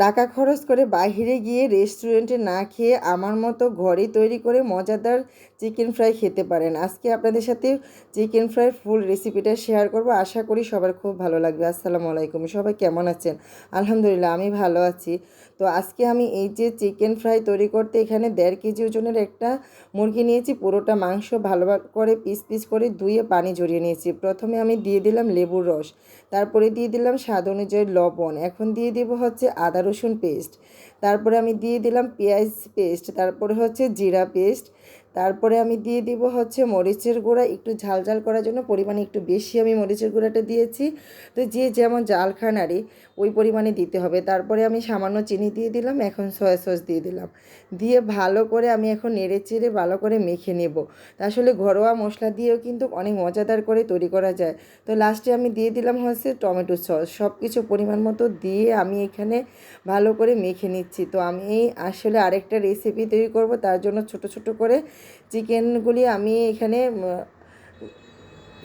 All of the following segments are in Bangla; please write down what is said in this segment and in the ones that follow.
টাকা খরচ করে বাইরে গিয়ে রেস্টুরেন্টে না খেয়ে আমার মতো ঘরে তৈরি করে মজাদার চিকেন ফ্রাই খেতে পারেন। আজকে আপনাদের সাথে চিকেন ফ্রাই ফুল রেসিপিটা শেয়ার করব। আশা করি সবার খুব ভালো লাগবে। আসসালামু আলাইকুম। সবাই কেমন আছেন? আলহামদুলিল্লাহ, আমি ভালো আছি। তো আজকে আমি এই যে চিকেন ফ্রাই তৈরি করতে এখানে দেড় কেজি ওজনের একটা মুরগি নিয়েছি। পুরোটা মাংস ভালো করে পিস পিস করে ধুয়ে পানি ঝরিয়ে নিয়েছি। প্রথমে আমি দিয়ে দিলাম লেবুর রস। তারপরে দিয়ে দিলাম স্বাদ অনুযায়ী লবণ। এখন দিয়ে দেবো হচ্ছে আদা রসুন পেস্ট। তারপরে আমি দিয়ে দিলাম পেঁয়াজ পেস্ট। তারপরে হচ্ছে জিরা পেস্ট। তারপরে আমি দিয়ে দিব হচ্ছে মরিচের গুঁড়া, একটু ঝাল ঝাল করার জন্য পরিমাণে একটু বেশি আমি মরিচের গুঁড়াটা দিয়েছি। তো যে যেমন জাল খান ওই পরিমাণে দিতে হবে। তারপরে আমি সামান্য চিনি দিয়ে দিলাম, এখন সয়া সস দিয়ে দিলাম। দিয়ে ভালো করে আমি এখন নেড়ে চেড়ে ভালো করে মেখে নেব। আসলে ঘরোয়া মশলা দিয়েও কিন্তু অনেক মজাদার করে তৈরি করা যায়। তো লাস্টে আমি দিয়ে দিলাম হচ্ছে টমেটো সস। সব কিছু পরিমাণ মতো দিয়ে আমি এখানে ভালো করে মেখে নিচ্ছি। তো আমি আসলে আরেকটা রেসিপি তৈরি করব, তার জন্য ছোট ছোট করে চিকেনগুলি আমি এখানে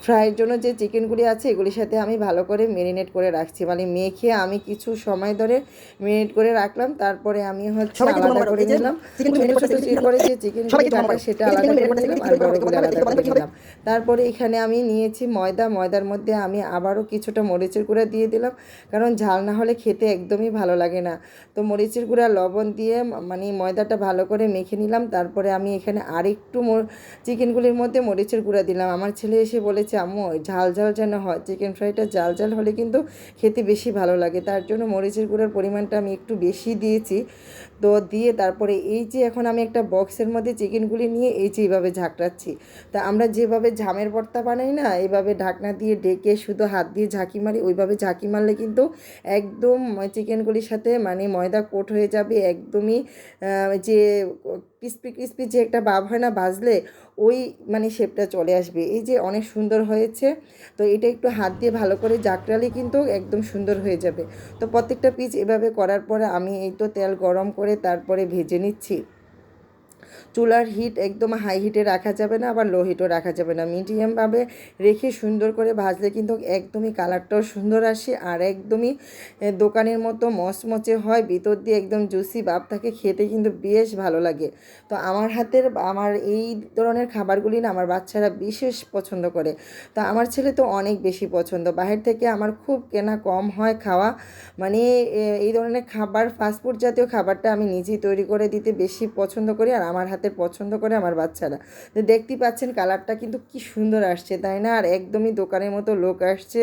ফ্রাইয়ের জন্য যে চিকেনগুলি আছে এগুলির সাথে আমি ভালো করে মেরিনেট করে রাখছি। মানে মেখে আমি কিছু সময় ধরে মেরিনেট করে রাখলাম তারপরে আমি হচ্ছে আলাদা করে নিলাম। করে যে কাটা সেটা আলাদা করে নিলাম আর বড়গুলি আলাদা করে নিলাম। তারপরে এখানে আমি নিয়েছি ময়দা ময়দার মধ্যে আমি আবারও কিছুটা মরিচের গুঁড়া দিয়ে দিলাম কারণ ঝাল না হলে খেতে একদমই ভালো লাগে না। তো মরিচের গুঁড়া লবণ দিয়ে মানে ময়দাটা ভালো করে মেখে নিলাম তারপরে আমি এখানে আরেকটু চিকেনগুলির মধ্যে মরিচের গুঁড়া দিলাম। আমার ছেলে এসে বলেছে আম্মু ঝাল ঝাল যেন হয়। চিকেন ফ্রাইটা ঝাল ঝাল হলে কিন্তু খেতে বেশি ভালো লাগে। তার জন্য মরিচের গুঁড়ার পরিমাণটা আমি একটু বেশি দিয়েছি। তো দিয়ে তারপরে এই যে এখন আমি একটা বক্সের মধ্যে চিকেনগুলি নিয়ে এই যে এইভাবে ঝাঁকড়াচ্ছি। তা আমরা যেভাবে ঝামের ভর্তা বানাই না, এইভাবে ঢাকনা দিয়ে ডেকে শুধু হাত দিয়ে ঝাঁকি মারি, ওইভাবে ঝাঁকি মারলে কিন্তু একদম চিকেনগুলির সাথে মানে ময়দা কোট হয়ে যাবে। একদমই যে ক্রিস্পি ক্রিস্পি যে একটা ভাব হয় না, ভাজলে ওই মানে শেপটা চলে আসবে। এই যে অনেক সুন্দর হয়েছে, তো এটা একটু হাত দিয়ে ভালো করে জাকড়ালে কিন্তু একদম সুন্দর হয়ে যাবে। তো প্রত্যেকটা পিস এভাবে করার পরে আমি এই তো তেল গরম করে তারপরে ভেজে নিচ্ছি। চুলার হিট একদম হাই হিটে রাখা যাবে না, আবার লো হিটও রাখা যাবে না। মিডিয়ামভাবে রেখে সুন্দর করে ভাজলে কিন্তু একদমই কালারটাও সুন্দর আসে আর একদমই দোকানের মতো মচমচে হয়, ভিতর দিয়ে একদম জুসি ভাব থাকে, খেতে কিন্তু বেশ ভালো লাগে। তো আমার হাতের, আমার এই ধরনের খাবারগুলি না আমার বাচ্চারা বিশেষ পছন্দ করে। তো আমার ছেলে তো অনেক বেশি পছন্দ। বাহির থেকে আমার খুব কেনা কম হয় খাওয়া। মানে এই ধরনের খাবার ফাস্টফুড জাতীয় খাবারটা আমি নিজেই তৈরি করে দিতে বেশি পছন্দ করি। আর আমার হাতে পছন্দ করে আমার বাচ্চারা। তো দেখতেই পাচ্ছেন কালারটা কিন্তু কি সুন্দর আসছে, তাই না? আর একদমই দোকানের মতো লোক আসছে।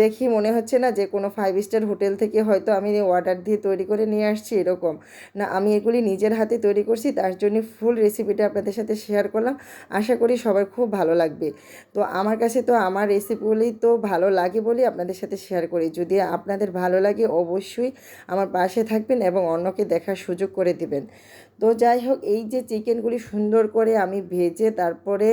দেখি মনে হচ্ছে না যে কোনো ফাইভ স্টার হোটেল থেকে হয়তো আমি অর্ডার দিয়ে তৈরি করে নিয়ে আসছি এরকম। না, আমি এগুলি নিজের হাতে তৈরি করছি, তার জন্য ফুল রেসিপিটা আপনাদের সাথে শেয়ার করলাম। আশা করি সবার খুব ভালো লাগবে। তো আমার কাছে তো আমার রেসিপিগুলি তো ভালো লাগে বলেই আপনাদের সাথে শেয়ার করি। যদি আপনাদের ভালো লাগে অবশ্যই আমার পাশে থাকবেন এবং অন্যকে দেখার সুযোগ করে দিবেন। তো যাই হোক, এই যে চিকেনগুলি সুন্দর করে আমি ভেজে তারপরে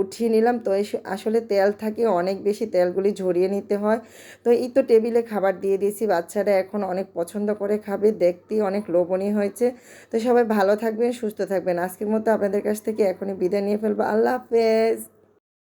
উঠিয়ে নিলাম। তো আসলে তেল থাকে, অনেক বেশি তেলগুলি ঝরিয়ে নিতে হয়। তো এই তো টেবিলে খাবার দিয়ে দিয়েছি, বাচ্চারা এখন অনেক পছন্দ করে খাবে, দেখতেই অনেক লোভনীয় হয়েছে। তো সবাই ভালো থাকবেন, সুস্থ থাকবেন। আজকের মতো আপনাদের কাছ থেকে এখনই বিদায় নিয়ে ফেলব। আল্লাহ হাফেজ।